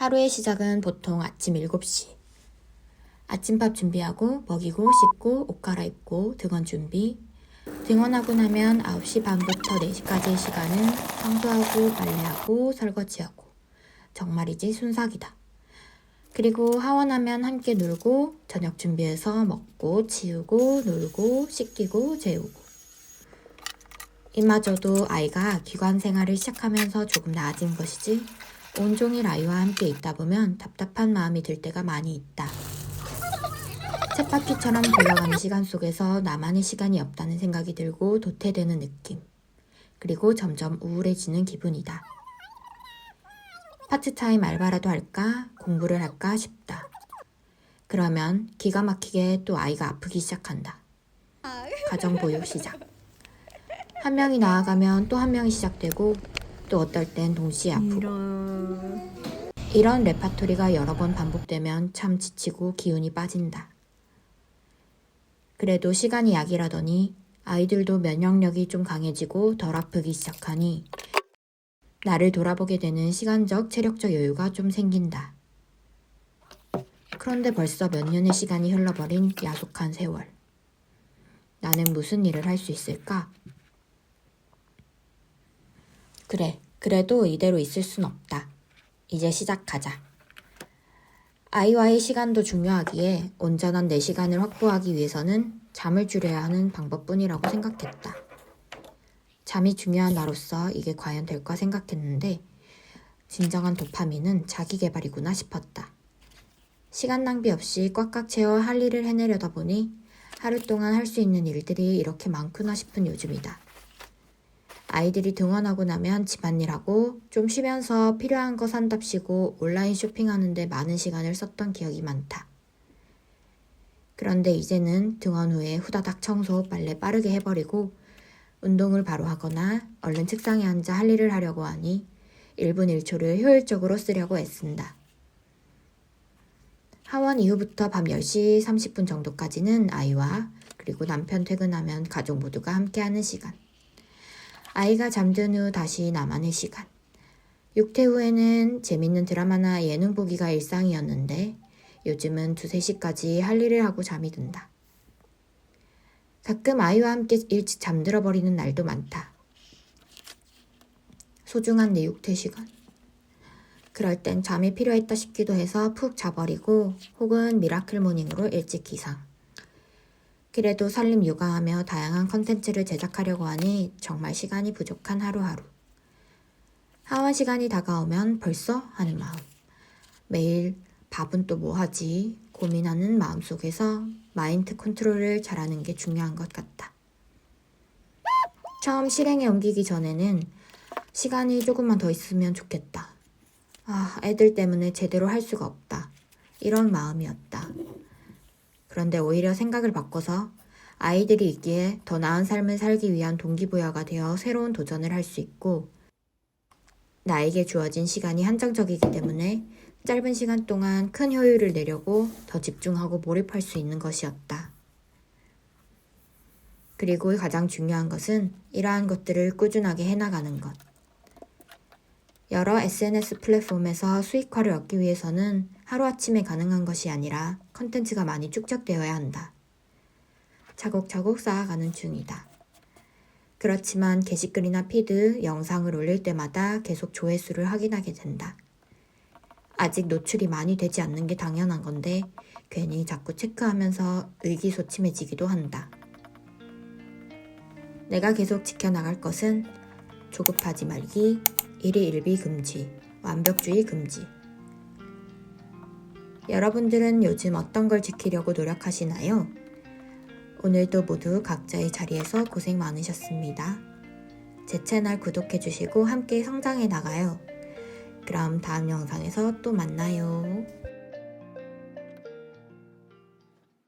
하루의 시작은 보통 아침 7시. 아침밥 준비하고 먹이고 씻고 옷 갈아입고 등원 준비. 등원하고 나면 9시 반부터 4시까지의 시간은 청소하고 빨래하고 설거지하고. 정말이지 순삭이다. 그리고 하원하면 함께 놀고 저녁 준비해서 먹고 치우고 놀고 씻기고 재우고. 이마저도 아이가 기관 생활을 시작하면서 조금 나아진 것이지 온종일 아이와 함께 있다 보면 답답한 마음이 들 때가 많이 있다. 쳇바퀴처럼 굴러가는 시간 속에서 나만의 시간이 없다는 생각이 들고 도태되는 느낌. 그리고 점점 우울해지는 기분이다. 파트타임 알바라도 할까? 공부를 할까 싶다. 그러면 기가 막히게 또 아이가 아프기 시작한다. 가정 보육 시작. 한 명이 나아가면 또 한 명이 시작되고 또 어떨 땐 동시에 아프고 이런 이런 레파토리가 여러 번 반복되면 참 지치고 기운이 빠진다. 그래도 시간이 약이라더니 아이들도 면역력이 좀 강해지고 덜 아프기 시작하니 나를 돌아보게 되는 시간적, 체력적 여유가 좀 생긴다. 그런데 벌써 몇 년의 시간이 흘러버린 야속한 세월. 나는 무슨 일을 할 수 있을까? 그래, 그래도 이대로 있을 순 없다. 이제 시작하자. 아이와의 시간도 중요하기에 온전한 내 시간을 확보하기 위해서는 잠을 줄여야 하는 방법뿐이라고 생각했다. 잠이 중요한 나로서 이게 과연 될까 생각했는데 진정한 도파민은 자기 개발이구나 싶었다. 시간 낭비 없이 꽉꽉 채워 할 일을 해내려다 보니 하루 동안 할 수 있는 일들이 이렇게 많구나 싶은 요즘이다. 아이들이 등원하고 나면 집안일하고 좀 쉬면서 필요한 거 산답시고 온라인 쇼핑하는데 많은 시간을 썼던 기억이 많다. 그런데 이제는 등원 후에 후다닥 청소, 빨래 빠르게 해버리고 운동을 바로 하거나 얼른 책상에 앉아 할 일을 하려고 하니 1분 1초를 효율적으로 쓰려고 애쓴다. 하원 이후부터 밤 10시 30분 정도까지는 아이와 그리고 남편 퇴근하면 가족 모두가 함께하는 시간. 아이가 잠든 후 다시 나만의 시간. 육퇴 후에는 재밌는 드라마나 예능 보기가 일상이었는데 요즘은 두세 시까지 할 일을 하고 잠이 든다. 가끔 아이와 함께 일찍 잠들어 버리는 날도 많다. 소중한 내 육퇴 시간. 그럴 땐 잠이 필요했다 싶기도 해서 푹 자버리고 혹은 미라클 모닝으로 일찍 기상. 그래도 살림 육아하며 다양한 컨텐츠를 제작하려고 하니 정말 시간이 부족한 하루하루. 하원 시간이 다가오면 벌써 하는 마음. 매일 밥은 또 뭐 하지? 고민하는 마음 속에서 마인드 컨트롤을 잘하는 게 중요한 것 같다. 처음 실행에 옮기기 전에는 시간이 조금만 더 있으면 좋겠다. 아, 애들 때문에 제대로 할 수가 없다. 이런 마음이었다. 그런데 오히려 생각을 바꿔서 아이들이 있기에 더 나은 삶을 살기 위한 동기부여가 되어 새로운 도전을 할 수 있고 나에게 주어진 시간이 한정적이기 때문에 짧은 시간 동안 큰 효율을 내려고 더 집중하고 몰입할 수 있는 것이었다. 그리고 가장 중요한 것은 이러한 것들을 꾸준하게 해나가는 것. 여러 SNS 플랫폼에서 수익화를 얻기 위해서는 하루아침에 가능한 것이 아니라 컨텐츠가 많이 축적되어야 한다. 차곡차곡 쌓아가는 중이다. 그렇지만 게시글이나 피드, 영상을 올릴 때마다 계속 조회수를 확인하게 된다. 아직 노출이 많이 되지 않는 게 당연한 건데 괜히 자꾸 체크하면서 의기소침해지기도 한다. 내가 계속 지켜나갈 것은 조급하지 말기, 일희일비 금지, 완벽주의 금지. 여러분들은 요즘 어떤 걸 지키려고 노력하시나요? 오늘도 모두 각자의 자리에서 고생 많으셨습니다. 제 채널 구독해주시고 함께 성장해 나가요. 그럼 다음 영상에서 또 만나요.